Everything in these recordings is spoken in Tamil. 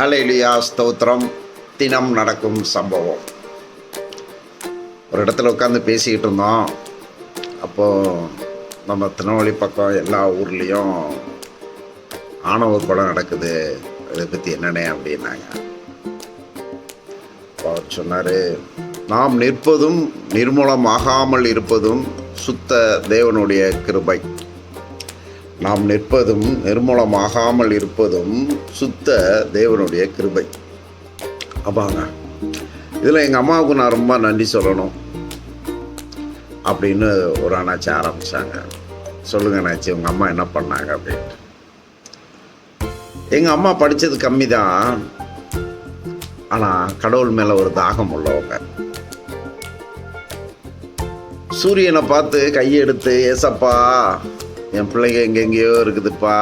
ஹலேலியா ஸ்தோத்திரம். தினம் நடக்கும் சம்பவம். ஒரு இடத்துல உட்காந்து பேசிக்கிட்டு இருந்தோம். அப்போது நம்ம திருநெல்வேலி பக்கம் எல்லா ஊர்லேயும் ஆணவ கொலை நடக்குது. அதை பற்றி என்னென்ன அப்படின்னாங்க. அவர் சொன்னார் நாம் நிற்பதும் நிர்மூலமாகாமல் இருப்பதும் சுத்த தேவனுடைய கிருபை. நாம் நிற்பதும் நிர்மூலமாகாமல் இருப்பதும் சுத்த தேவனுடைய கிருபை. ஆமாங்க இதில் எங்கள் அம்மாவுக்கு நான் ரொம்ப நன்றி சொல்லணும் அப்படின்னு ஒரு அண்ணாச்சி ஆரம்பித்தாங்க சொல்லுங்க அண்ணாச்சி உங்கள் அம்மா என்ன பண்ணாங்க அப்படின்ட்டு. எங்கள் அம்மா படித்தது கம்மி தான் ஆனால் கடவுள் மேலே ஒரு தாகம் உள்ளவங்க. சூரியனை பார்த்து கையெடுத்து ஏசப்பா என் பிள்ளைங்க எங்கெங்கேயோ இருக்குதுப்பா.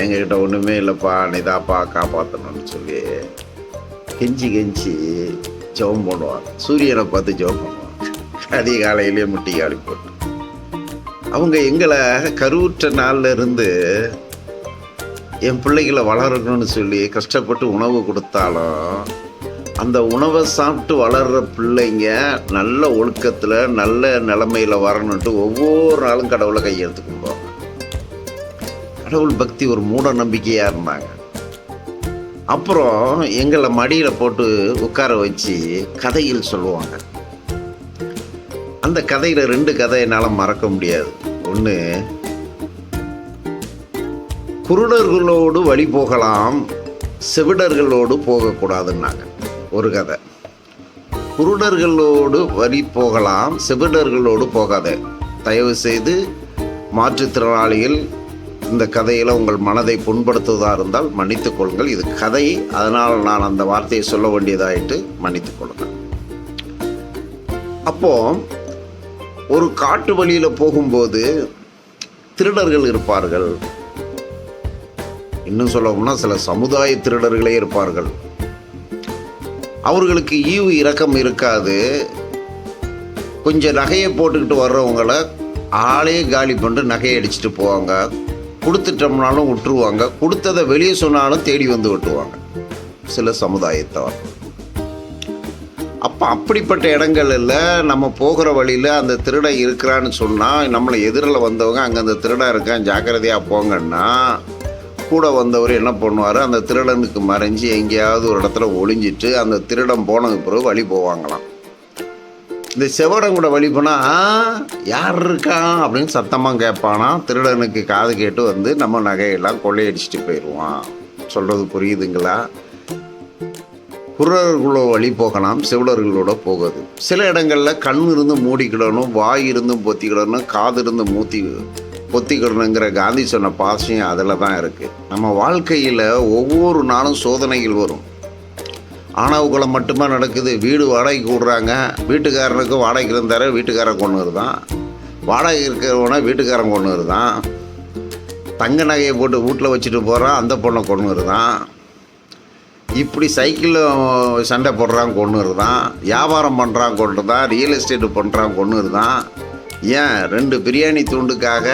எங்ககிட்ட ஒன்றுமே இல்லைப்பா. நீதாப்பா காப்பாற்றணும்னு சொல்லி கெஞ்சி கெஞ்சி ஜெபம் பண்ணுவாங்க சூரியனை பார்த்து ஜெபம் பண்ணுவாங்க அதிகாலையிலேயே முட்டி காலி போட்டு. அவங்க எங்களை கருவுற்ற நாளில் இருந்து என் பிள்ளைகளை வளரணும்னு சொல்லி கஷ்டப்பட்டு உணவு கொடுத்தாலும் அந்த உணவை சாப்பிட்டு வளர்கிற பிள்ளைங்க நல்ல ஒழுக்கத்தில் நல்ல நிலமையில் வரணுன்ட்டு ஒவ்வொரு நாளும் கடவுளை கையெழுத்து கும்பிடுவாங்க கடவுள் பக்தி ஒரு மூட நம்பிக்கையாக இருந்தாங்க. அப்புறம் எங்களை மடியில் போட்டு உட்கார வச்சு கதைகள் சொல்லுவாங்க. அந்த கதையில் ரெண்டு கதை என்னால் மறக்க முடியாது. ஒன்று குருடர்களோடு வழி போகலாம் செவிடர்களோடு போகக்கூடாதுன்னாங்க. ஒரு கதை. குருடர்களோடு வழி போகலாம் செவிடர்களோடு போகாத. தயவு செய்து மாற்றுத்திறனாளிகள் இந்த கதையில் உங்கள் மனதை புண்படுத்துவதாக இருந்தால் மன்னித்துக் கொள்ளுங்கள். இது கதை. அதனால் நான் அந்த வார்த்தையை சொல்ல வேண்டியதாயிட்டு மன்னித்துக் கொள்ளுங்கள். அப்போ ஒரு காட்டு வழியில் போகும்போது திருடர்கள் இருப்பார்கள். இன்னும் சொல்ல சில சமுதாய திருடர்களே இருப்பார்கள். அவர்களுக்கு ஈவு இரக்கம் இருக்காது. கொஞ்சம் நகையை போட்டுக்கிட்டு வர்றவங்கள ஆளே காலி பண்ணிட்டு நகையை அடிச்சுட்டு போவாங்க. கொடுத்துட்டோம்னாலும் விட்டுருவாங்க. கொடுத்ததை வெளியே சொன்னாலும் தேடி வந்து விட்டுருவாங்க சில சமுதாயத்தவர் அப்போ அப்படிப்பட்ட இடங்களில் நம்ம போகிற வழியில் அந்த திருடன் இருக்கிறான்னு சொன்னால் நம்மளை எதிரில் வந்தவங்க அங்கே அந்த திருடன் இருக்கான் ஜாக்கிரதையாக போங்கன்னா கூட வந்தவர் என்ன பண்ணுவார்? அந்த திருடனுக்கு மறைஞ்சு எங்கேயாவது ஒரு இடத்துல ஒளிஞ்சிட்டு அந்த திருடன் போனதுக்கு பிறகு வழி போவாங்களாம். இந்த செவடன் கூட வழி போனால் யார் இருக்கான் அப்படின்னு சத்தமாக கேட்பானா. திருடனுக்கு காது கேட்டு வந்து நம்ம நகையெல்லாம் கொள்ளையடிச்சிட்டு போயிடுவான் சொல்கிறது புரியுதுங்களா? குரர்களோட வழி போகலாம் செவிலர்களோட போகுது. சில இடங்களில் கண் இருந்து மூடிக்கிடணும் வாய் இருந்தும் பொத்திக்கிடணும் காது இருந்து மூத்தி பொத்திக்கிடணுங்கிற காந்தி சொன்ன பாசியம் அதில் தான் இருக்குது நம்ம வாழ்க்கையில் ஒவ்வொரு நாளும் சோதனைகள் வரும். ஆணவக்குளம் மட்டுமே நடக்குது? வீடு வாடகைக்கு விடுறாங்க வீட்டுக்காரனுக்கு வாடகைக்கு இருந்தார் வீட்டுக்காரன் கொண்டு வருதான். வாடகை இருக்கிறவனை வீட்டுக்காரன் கொண்டு வருதான். தங்க நகையை போட்டு வீட்டில் வச்சுட்டு போகிறான் அந்த பொண்ணை கொண்டு வருதான். இப்படி சைக்கிளில் சண்டை போடுறான் கொண்டு வருதான். வியாபாரம் பண்ணுறான் கொண்டு தான் ரியல் எஸ்டேட்டு பண்ணுறான் கொண்டு வருதான். ஏன்? ரெண்டு பிரியாணி தூண்டுக்காக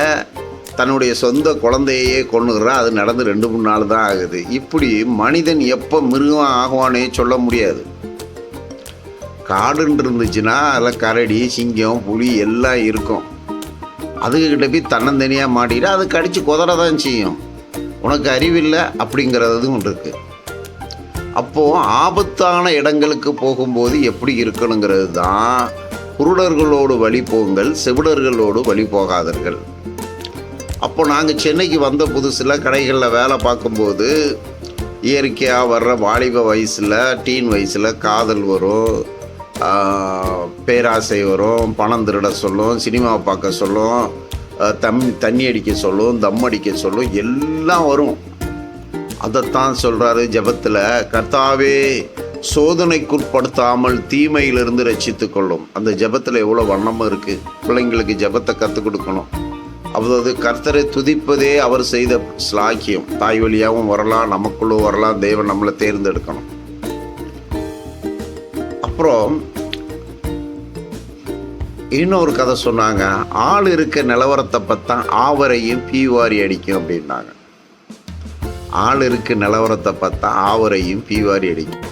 தன்னுடைய சொந்த குழந்தையே கொண்டுகிறான் அது நடந்து ரெண்டு மூணு நாள் தான் ஆகுது. இப்படி மனிதன் எப்போ மிருகம் ஆகுவானே சொல்ல முடியாது. காடுன்னு இருந்துச்சுன்னா அதில் கரடி சிங்கம் புலி எல்லாம் இருக்கும். அதுக்கிட்ட போய் தன்னந்தனியாக மாட்டிக்கிட்டு அது கடித்து குதற தான் செய்யும். உனக்கு அறிவில்லை அப்படிங்கிறதும் இருக்குது அப்போது ஆபத்தான இடங்களுக்கு போகும்போது எப்படி இருக்கணுங்கிறது தான் குருடர்களோடு வழி போங்கள் செவிடர்களோடு வழி போகாதீர்கள். அப்போ நாங்கள் சென்னைக்கு வந்த புதுசில் கடைகளில் வேலை பார்க்கும்போது இயற்கையாக வர்ற வாலிப வயசில் டீன் வயசில் காதல் வரும் பேராசை வரும் பணம் திருட சொல்லும் சினிமா பார்க்க சொல்லும் தம் தண்ணி அடிக்க சொல்லும் தம் அடிக்க சொல்லும் எல்லாம் வரும். அதைத்தான் சொல்கிறாரு ஜெபத்தில் கர்த்தாவே சோதனைக்குட்படுத்தாமல் தீமையிலிருந்து ரசித்து கொள்ளும். அந்த ஜெபத்தில் எவ்வளோ வண்ணமும் இருக்குது பிள்ளைங்களுக்கு ஜெபத்தை கற்றுக் கொடுக்கணும். அவரது கர்த்தரை துதிப்பதே அவர் செய்த ஸ்லாக்கியம். தாய் வழியாகவும் வரலாம் நமக்குள்ளும் வரலாம் தெய்வம் நம்மளை தேர்ந்தெடுக்கணும். அப்புறம் இன்னொரு கதை சொன்னாங்க ஆள் இருக்க நிலவரத்தை பார்த்தா ஆவரையும் பீவாரி அடிக்கும் அப்படின்னாங்க. ஆள் இருக்க நிலவரத்தை பார்த்தா ஆவரையும் பீவாரி அடிக்கும்.